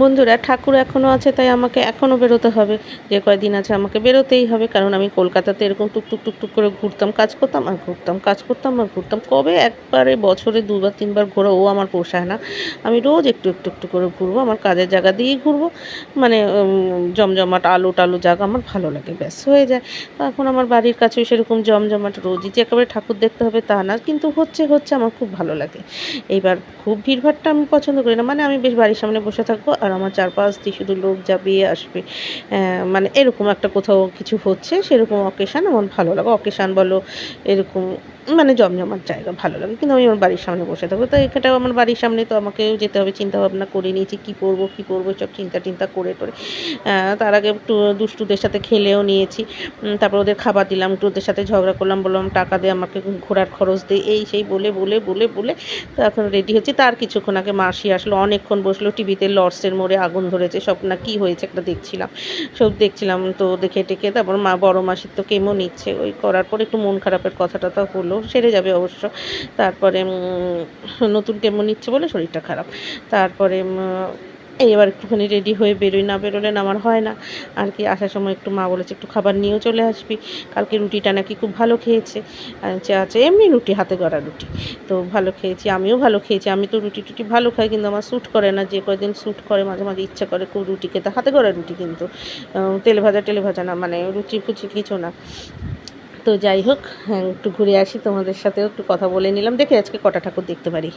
বন্ধুরা, ঠাকুর এখনও আছে, তাই আমাকে এখনও বেরোতে হবে। যে কয়দিন আছে আমাকে বেরোতেই হবে, কারণ আমি কলকাতাতে এরকম টুকটুক টুকটুক করে ঘুরতাম, কাজ করতাম আর ঘুরতাম, কাজ করতাম আর ঘুরতাম। কবে একবারে বছরে দুবার, তিনবার ঘোরা, ও আমার পোষায় না। আমি রোজ একটু একটু একটু করে ঘুরবো, আমার কাজের জায়গা দিয়েই ঘুরবো। মানে জমজমাট আলো টালো জায়গা আমার ভালো লাগে, ব্যাস, হয়ে যায়। তো এখন আমার বাড়ির কাছেও সেরকম জমজমাট রোজই যে একেবারে ঠাকুর দেখতে হবে তা না, কিন্তু হচ্ছে হচ্ছে আমার খুব ভালো লাগে। এইবার খুব ভিড়ভাড়টা আমি পছন্দ করি না মানে আমি বেশ বাড়ির সামনে বসে থাকব আর আমার চারপাশ দিয়ে শুধু লোক যাবে আসবে মানে এরকম একটা কোথাও কিছু হচ্ছে, সেরকম অকেশান আমার ভালো লাগে। অকেশান বলো, এরকম মানে জমজমার জায়গা, ভালো লাগে। কিন্তু আমি আমার বাড়ির সামনে বসে থাকব। তো এখানটাও আমার বাড়ির সামনে তো আমাকেও যেতে হবে, চিন্তা ভাবনা করে নিয়েছি কী পরবো কী পরবো সব চিন্তা টিন্তা করে টরে। তার আগে একটু দুষ্টুদের সাথে খেলেও নিয়েছি। তারপর ওদের খাবার দিলাম, একটু ওদের সাথে ঝগড়া করলাম, বললাম টাকা দে, আমাকে ঘোরার খরচ দে, এই সেই বলে বলে বলে বলে। তো এখন রেডি হচ্ছে। তার কিছুক্ষণ আগে মাসি আসলো, অনেকক্ষণ বসল, টিভিতে লর্ডসের মোড়ে আগুন ধরেছে, সব না কী হয়েছে একটা দেখছিলাম। সব দেখছিলাম তো দেখে টেকে, তারপর মা, বড় মাসির তো কেমো নিচ্ছে। ওই করার পর একটু মন খারাপের কথাটা তো হলো। সেরে যাবে অবশ্য। তারপরে নতুন কেমো নিচ্ছে বলে শরীরটা খারাপ। তারপরে এবার একটুখানি রেডি হয়ে বেরোই। না বেরোলে আমার হয় না। আর কি, আসার সময় একটু মা বলেছে, একটু খাবার নিয়েও চলে আসবি। কালকে রুটিটা নাকি খুব ভালো খেয়েছে। আচ্ছা আচ্ছা এমনি রুটি, হাতে গড়া রুটি। তো ভালো খেয়েছি, আমিও ভালো খেয়েছি। আমি তো রুটি টুটি ভালো খাই, কিন্তু আমার স্যুট করে না। যে কয়দিন স্যুট করে, মাঝে মাঝে ইচ্ছা করে খুব রুটি খেতে। হাতে গড়া রুটি কিন্তু তেলে ভাজা টেলে ভাজা না মানে রুচি ফুচি কিছু না। তো যাই হোক হ্যাঁ, একটু ঘুরে আসি তোমাদের সাথেও একটু কথা বলে নিলাম। দেখে আজকে কটা ঠাকুর দেখতে পারি।